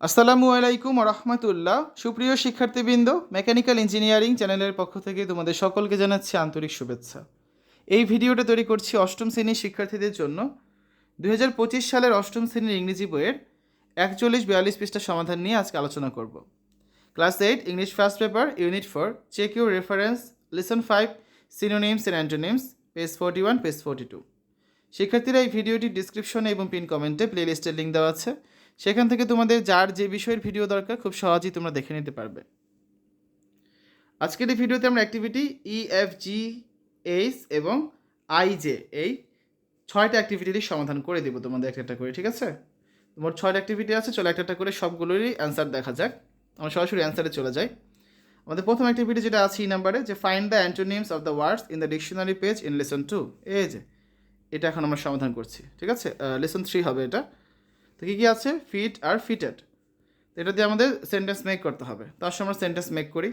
আসসালামু আলাইকুম রহমতুল্লাহ। সুপ্রিয় শিক্ষার্থীবৃন্দ, মেকানিক্যাল ইঞ্জিনিয়ারিং চ্যানেলের পক্ষ থেকে তোমাদের সকলকে জানাচ্ছি আন্তরিক শুভেচ্ছা। এই ভিডিওটা তৈরি করছি অষ্টম শ্রেণির শিক্ষার্থীদের জন্য। দু হাজার পঁচিশ সালের অষ্টম শ্রেণির ইংরেজি বইয়ের একচল্লিশ বিয়াল্লিশ পৃষ্ঠা সমাধান নিয়ে আজকে আলোচনা করব। Class eight, English first paper, unit four, check your reference, lesson five, synonyms and antonyms, page forty one, page forty two. শিক্ষার্থীরা এই ভিডিওটি ডিসক্রিপশনে এবং পিন কমেন্টে প্লেলিস্টের লিঙ্ক দেওয়া আছে। সেখান থেকে তোমাদের যার যে বিষয়ের ভিডিও দরকার খুব সহজেই তোমরা দেখে নিতে পারবে। আজকের এই ভিডিওতে আমরা activity E F G H এবং আই জে এই ছয়টা অ্যাক্টিভিটির সমাধান করে দেবো তোমাদের একটা একটা করে, ঠিক আছে? তোমার ছয়টা অ্যাক্টিভিটি আছে, চলো একটা একটা করে সবগুলোরই অ্যান্সার দেখা যাক। আমরা সরাসরি অ্যান্সারে চলে যাই। আমাদের প্রথম অ্যাক্টিভিটি যেটা আছে এই নাম্বারে যে find the antonyms of the words in the dictionary page in lesson two এই যে, এটা এখন আমরা সমাধান করছি, ঠিক আছে? লেসন থ্রি হবে এটা। তো কী কী আছে? ফিট আর ফিটেড তো এটা দিয়ে আমাদের সেন্টেন্স মেক করতে হবে। তার সঙ্গে আমরা সেন্টেন্স মেক করি।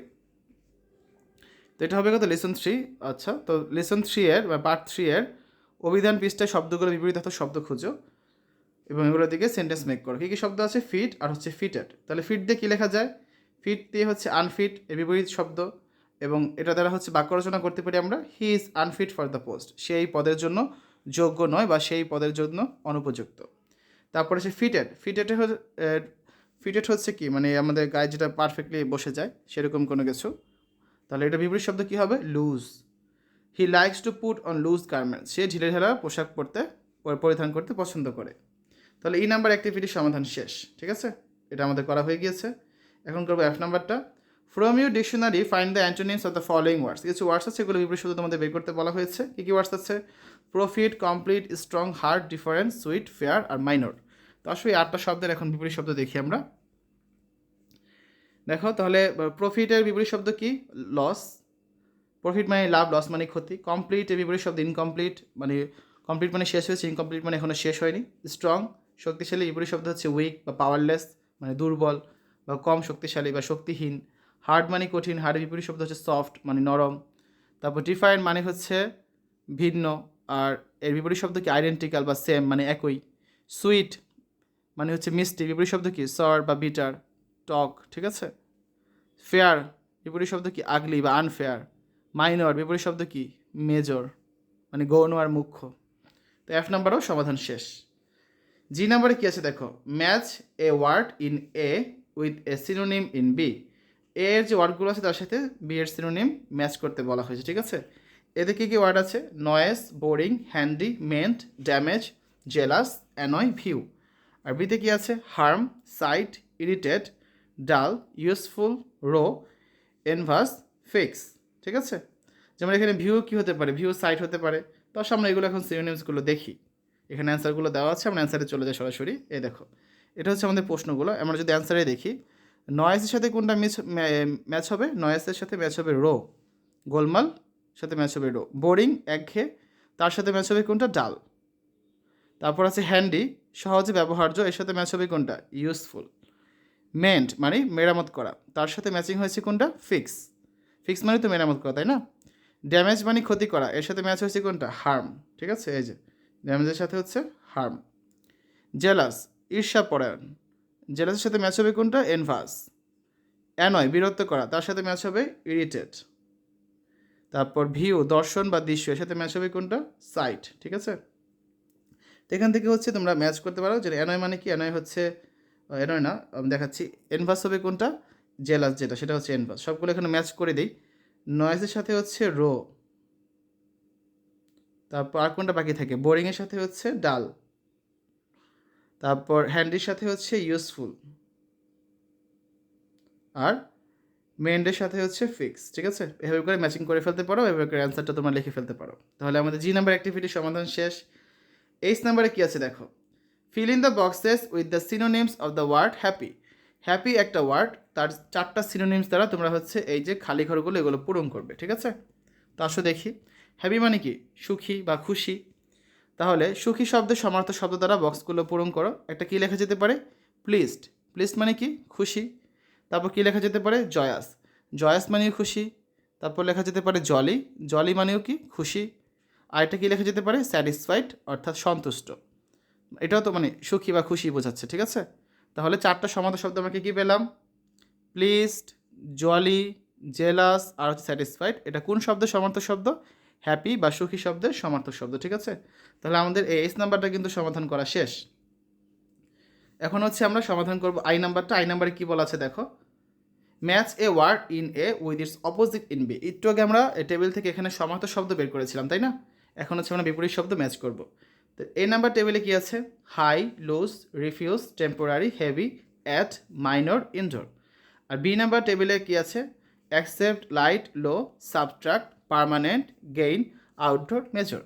তো এটা হবে কত? লেসন থ্রি আচ্ছা তো লেসন থ্রি এর বা পার্ট থ্রি এর অভিধান পৃষ্ঠায় শব্দগুলো বিপরীত শব্দ খুঁজো। এবং এগুলোর দিকে সেন্টেন্স মেক করো। কী কী শব্দ আছে? ফিট আর হচ্ছে ফিটেড তাহলে ফিট দিয়ে কী লেখা যায়? ফিট দিয়ে হচ্ছে আনফিট এর বিপরীত শব্দ। এবং এটা দ্বারা হচ্ছে বাক্য রচনা করতে পারি আমরা। He is unfit for the post সেই পদের জন্য যোগ্য নয় বা সেই পদের জন্য অনুপযুক্ত। তারপরে সে ফিটেড ফিটেড ফিটেড হচ্ছে কি? মানে আমাদের গায়ে যেটা পারফেক্টলি বসে যায়, সেরকম কোনো কিছু। তাহলে এটা বিপরীত শব্দ কী হবে? Loose he likes to put on loose garments সে ঢিলে ঢালা পোশাক পরতে পরিধান করতে পছন্দ করে। তাহলে এই নাম্বার অ্যাক্টিভিটির সমাধান শেষ, ঠিক আছে? এটা আমাদের করা হয়ে গিয়েছে। এখন করব এফ নাম্বারটা from you dictionary find the antonyms of the following words কিছু ওয়ার্ডস আছে, এগুলো বিপরীত শব্দ তোমাদের বের করতে বলা হয়েছে। কী কী ওয়ার্ডস আছে? Profit complete strong hard difference sweet fair আর মাইনর তো আসলে আটটা শব্দের এখন বিপরীত শব্দ দেখি আমরা। দেখো, তাহলে প্রফিটের বিপরীত শব্দ কি? লস প্রফিট মানে লাভ লস মানে ক্ষতি। কমপ্লিট এর বিপরীত শব্দ ইনকমপ্লিট মানে কমপ্লিট মানে শেষ হয়েছে ইনকমপ্লিট মানে এখনও শেষ হয়নি। স্ট্রং শক্তিশালী, বিপরীত শব্দ হচ্ছে উইক বা পাওয়ারলেস মানে দুর্বল বা কম শক্তিশালী বা শক্তিহীন। হার্ড মানে কঠিন হার্ডের বিপরীত শব্দ হচ্ছে সফট মানে নরম। তারপর ডিফারেন্ট মানে হচ্ছে ভিন্ন, আর এর বিপরীত শব্দ কি? আইডেন্টিক্যাল বা সেম মানে একই। সুইট মানে হচ্ছে মিষ্টি, বিপরীত শব্দ কি? সর বা বিটার টক, ঠিক আছে? ফেয়ার বিপরীত শব্দ কি? আগলি বা আনফেয়ার মাইনর বিপরীত শব্দ কি? মেজর মানে গৌণ আর মুখ্য। তো এফ নাম্বারও সমাধান শেষ। জি নাম্বারে কী আছে দেখো? Match a word in A with a synonym in B A এর যে ওয়ার্ডগুলো আছে তার সাথে বি এর সিনোনিম ম্যাচ করতে বলা হয়েছে, ঠিক আছে? এতে কী কী ওয়ার্ড আছে? নয়েস বোরিং হ্যান্ডি মেন্ট ড্যামেজ জেলাস অ্যানয় ভিউ আর বিতে কী আছে? হার্ম সাইট ইরিটেড ডাল ইউজফুল রো এনভাস ফিক্স ঠিক আছে? যেমন এখানে ভিউ কী হতে পারে? ভিউ সাইট হতে পারে। তো আমরা এগুলো এখন সিনোনিমসগুলো দেখি। এখানে অ্যান্সারগুলো দেওয়া আছে, আমরা অ্যান্সারে চলে যাই সরাসরি। এই দেখো, এটা হচ্ছে আমাদের প্রশ্নগুলো। আমরা যদি অ্যান্সারে দেখি নয়েসের সাথে কোনটা মিস ম্যাচ হবে? নয়েসের সাথে ম্যাচ হবে রো গোলমাল সাথে ম্যাচ হবে রো বোরিং একঘে তার সাথে ম্যাচ হবে কোনটা? ডাল তারপর আছে হ্যান্ডি সহজে ব্যবহার্য, এর সাথে ম্যাচ হবে কোনটা? ইউজফুল মেন্ট মানে মেরামত করা। তার সাথে ম্যাচিং হয়েছে কোনটা? ফিক্স ফিক্স মানে তো মেরামত করা, তাই না? ড্যামেজ মানে ক্ষতি করা, এর সাথে ম্যাচ হয়েছে কোনটা? হার্ম ঠিক আছে? এই যে ড্যামেজের সাথে হচ্ছে হার্ম জেলাস ঈর্ষাপরায়ণ জেলাসের সাথে ম্যাচ হবে কোনটা? এনভাস অ্যানয় বিরক্ত করা, তার সাথে ম্যাচ হবে ইরিটেড তারপর ভিউ দর্শন বা দৃশ্য, এর সাথে ম্যাচ হবে কোনটা? সাইট ঠিক আছে? এখান থেকে হচ্ছে তোমরা ম্যাচ করতে পারো যে অ্যানয় মানে কি? অ্যানয় হচ্ছে অ্যানয় না, আমি দেখাচ্ছি। এনভাস হবে কোনটা? জেলাস যেটা, সেটা হচ্ছে এনভাস সবগুলো এখানে ম্যাচ করে দিই। নয়েজের সাথে হচ্ছে রো তারপর আর কোনটা বাকি থাকে? বোরিংয়ের সাথে হচ্ছে ডাল। তারপর হ্যান্ডির সাথে হচ্ছে ইউজফুল আর মেন্ডের সাথে হচ্ছে ফিক্স ঠিক আছে? এভাবে করে ম্যাচিং করে ফেলতে পারো, এভাবে করে অ্যান্সারটা তোমরা লিখে ফেলতে পারো। তাহলে আমাদের জি নাম্বার অ্যাক্টিভিটির সমাধান শেষ। এইচ নাম্বারে কী আছে দেখো? Fill in the boxes with the synonyms of the word happy happy একটা ওয়ার্ড তার চারটা সিনোনিমস দ্বারা তোমরা হচ্ছে এই যে খালি ঘরগুলো এগুলো পূরণ করবে, ঠিক আছে? তো আসো দেখি। হ্যাপি মানে কি? সুখী বা খুশি। তাহলে সুখী শব্দের সমার্থ শব্দ দ্বারা বক্সগুলো পূরণ করো। একটা কী লেখা যেতে পারে? প্লিজড প্লিজড মানে কি? খুশি। তারপর কী লেখা যেতে পারে? জয়াস জয়াস মানেও খুশি। তারপর লেখা যেতে পারে জলি জলি মানেও কি? খুশি। আর এটা কী লেখা যেতে পারে? স্যাটিসফাইড অর্থাৎ সন্তুষ্ট। এটাও তো মানে সুখী বা খুশি বোঝাচ্ছে, ঠিক আছে? তাহলে চারটা সমার্থক শব্দ আমাকে কী পেলাম? প্লিজড জলি জেলাস আর হচ্ছে স্যাটিসফাইড এটা কোন শব্দের সমার্থক শব্দ? হ্যাপি বা সুখী শব্দের সমার্থক শব্দ, ঠিক আছে? তাহলে আমাদের এই এস নাম্বারটা কিন্তু সমাধান করা শেষ। এখন হচ্ছে আমরা সমাধান করব আই নাম্বারটা আই নাম্বারে কী বলা আছে দেখো? Match a word in A with its opposite in B একটু আগে আমরা টেবিল থেকে এখানে সমার্থক শব্দ বের করেছিলাম, তাই না? এখন হচ্ছে আমরা বিপরীত শব্দ ম্যাচ করব। তো এই নাম্বার টেবিলে কি আছে? High loose refuse temporary heavy at minor indoor R B number টেবিলে কি আছে? Accept light low subtract permanent gain outdoor major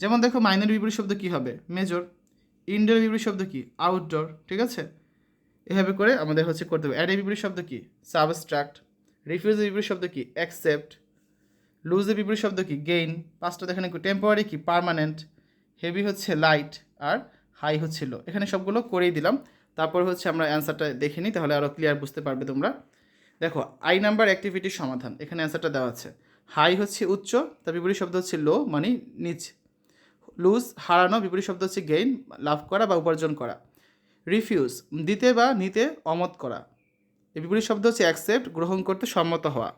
যেমন দেখো মাইনর বিপরীত শব্দ কী হবে? মেজর ইনডোর বিপরীত শব্দ কি? আউটডোর ঠিক আছে? এভাবে করে আমাদের হচ্ছে করতে হবে। অ্যাড এর বিপরীত শব্দ কি? সাবস্ট্রাক্ট রিফিউজের বিপরীত শব্দ কি? অ্যাকসেপ্ট লুজের বিপরীত শব্দ কি? গেইন পাঁচটা দেখেন টেম্পোরারি কি? পার্মানেন্ট হেভি হচ্ছে লাইট আর হাই হচ্ছে লো এখানে সবগুলো করেই দিলাম। তারপর হচ্ছে আমরা অ্যান্সারটা দেখে নিই, তাহলে আরও ক্লিয়ার বুঝতে পারবে তোমরা। দেখো আই নাম্বার অ্যাক্টিভিটির সমাধান। এখানে অ্যান্সারটা দেওয়া আছে। হাই হচ্ছে উচ্চ, তার বিপরীত শব্দ হচ্ছে লো মানে নিচ। লুজ হারানো, বিপরীত শব্দ হচ্ছে গেইন লাভ করা বা উপার্জন করা। রিফিউজ দিতে বা নিতে অমত করা। এর বিপরীত শব্দ হচ্ছে অ্যাকসেপ্ট গ্রহণ করতে সম্মত হওয়া।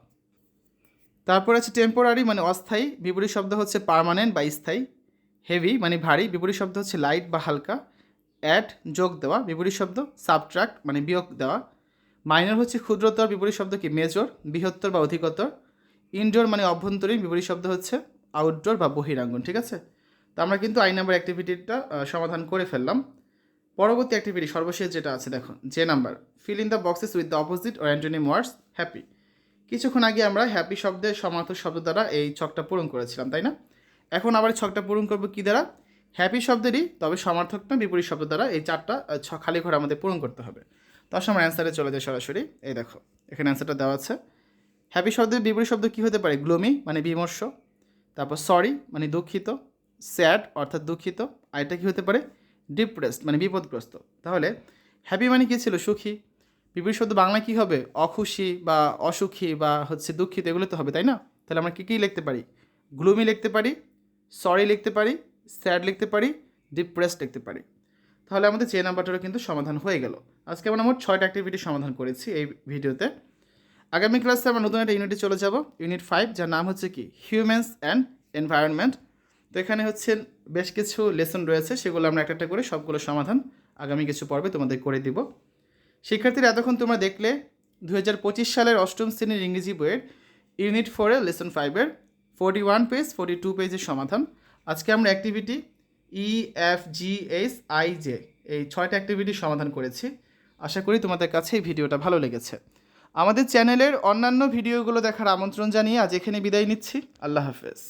তারপর আছে টেম্পোরারি মানে অস্থায়ী, বিপরীত শব্দ হচ্ছে পার্মানেন্ট বা স্থায়ী হেভি মানে ভারী, বিপরীত শব্দ হচ্ছে লাইট বা হালকা অ্যাড যোগ দেওয়া, বিপরীত শব্দ সাবট্রাক্ট মানে বিয়োগ দেওয়া মাইনর হচ্ছে ক্ষুদ্রতর, বিপরীত শব্দ কি মেজর বৃহত্তর বা অধিকতর ইনডোর মানে অভ্যন্তরীণ, বিপরীত শব্দ হচ্ছে আউটডোর বা বহিরাঙ্গন, ঠিক আছে? তো আমরা কিন্তু আই নাম্বার অ্যাক্টিভিটিটা সমাধান করে ফেললাম। পরবর্তী অ্যাক্টিভিটি সর্বশেষ যেটা আছে, দেখো যে number fill in the boxes with the opposite or antonym words happy কিছুক্ষণ আগে আমরা হ্যাপি শব্দের সমার্থক শব্দ দ্বারা এই ছকটা পূরণ করেছিলাম, তাই না? এখন আবার ছকটা পূরণ করব কী দ্বারা? হ্যাপি শব্দেরই, তবে সমার্থক না বিপরীত শব্দ দ্বারা এই চারটা ছ খালি ঘর আমাদের পূরণ করতে হবে। তার সময় অ্যান্সারে চলে যায় সরাসরি। এই দেখো, এখানে অ্যান্সারটা দেওয়া আছে। হ্যাপি শব্দের বিপরীত শব্দ কী হতে পারে? গ্লোমি মানে বিমর্ষ। তারপর সরি মানে দুঃখিত। স্যাড অর্থাৎ দুঃখিত। আর এটা কী হতে পারে? ডিপ্রেসড মানে বিপদগ্রস্ত। তাহলে হ্যাপি মানে কী ছিল? সুখী। বিপরীত শব্দ বাংলায় কী হবে? অখুশি বা অসুখী বা হচ্ছে দুঃখিত, এগুলো তো হবে, তাই না? তাহলে আমরা কী কী লিখতে পারি? গ্লুমি লিখতে পারি, সরি লিখতে পারি, স্যাড লিখতে পারি, ডিপ্রেসড লিখতে পারি। তাহলে আমাদের যে নাম্বারটারও কিন্তু সমাধান হয়ে গেল। আজকে আমরা মোট ছয়টা অ্যাক্টিভিটি সমাধান করেছি এই ভিডিওতে। আগামী ক্লাসে আমরা নতুন একটা ইউনিটে চলে যাব, ইউনিট ফাইভ, যার নাম হচ্ছে কি? Humans and environment. তো এখানে হচ্ছে বেশ কিছু লেসন রয়েছে, সেগুলো আমরা একটা একটা করে সবগুলো সমাধান আগামী কিছু পর্বে তোমাদের করে দিব। শিক্ষার্থীরা, এতক্ষণ তোমরা দেখলে দু হাজার পঁচিশ সালের অষ্টম শ্রেণির ইংরেজি বইয়ের ইউনিট ফোরের লেসন ফাইভের forty one page forty two পেজের সমাধান। আজকে আমরা activity E F G S I J এই ছয়টা অ্যাক্টিভিটির সমাধান করেছি। আশা করি তোমাদের কাছে এই ভিডিওটা ভালো লেগেছে। আমাদের চ্যানেলের অন্যান্য ভিডিওগুলো দেখার আমন্ত্রণ জানিয়ে আজ এখানে বিদায় নিচ্ছি। আল্লাহ হাফেজ।